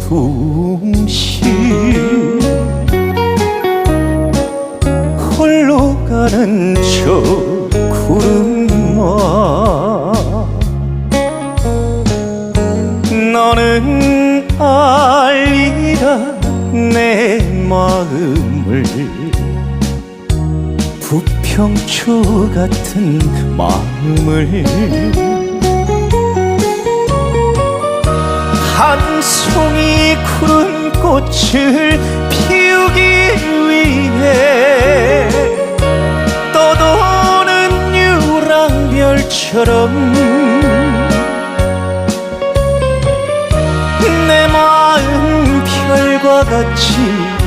숨쉬 홀로 가는 저 구름아. 너는 알리라 내 마음을. 부평초 같은 마음을 한 송이 푸른 꽃을 피우기 위해 떠도는 유랑별처럼 내 마음 별과 같이